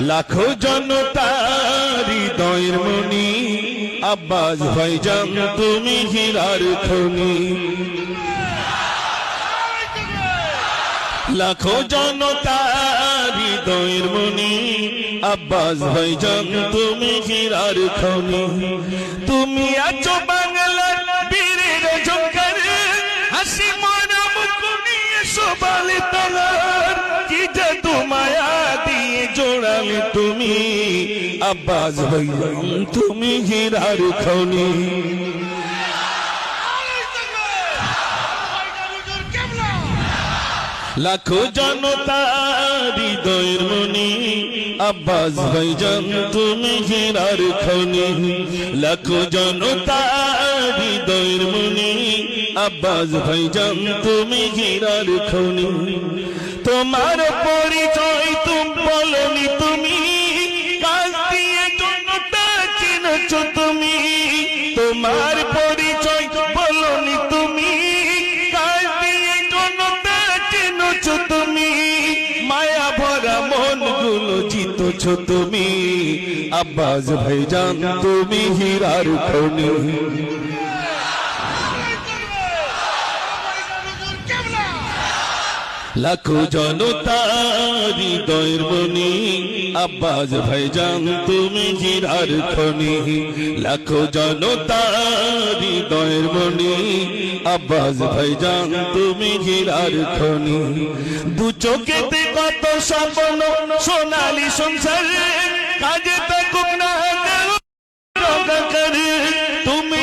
লাখো জনতার হৃদয়ের মনি, আব্বাস ভাইজান তুমি হীরার খনি। লাখো জনতার হৃদয়ের মনি, আব্বাস ভাইজান তুমি হীরার খনি। তুমি আছো বাংলার বীরের ঝঙ্কার হাসি মরা মুখ নিয়ে সবালে তলার আব্বাস ভাইজান তুমি হীরার খনি। লাখো জনতা হৃদয়ের মনি, আব্বাস ভাইজান, তুমি হীরার খনি। লাখো জনতা হৃদয়ের মনি, আব্বাস ভাইজান, তুমি হীরার খনি। তোমার পরিচয় তোমার পরিচয় বলনি তুমি। কাজ দিয়ে তুমি। মায়া ভরা মনগুলো জিতছ তুমি। আব্বাস ভাইজান, তুমি হীরার খনি। লাখো জনতা, হৃদয়ের মনি আব্বাস ভাইজান তুমি হীরার খনি। লাখো জনতা, হৃদয়ের মনি আব্বাস ভাইজান তুমি হীরার খনি। দু চোখেতে কত স্বপ্ন, সোনালি সংসার কাজে থাকুক না করে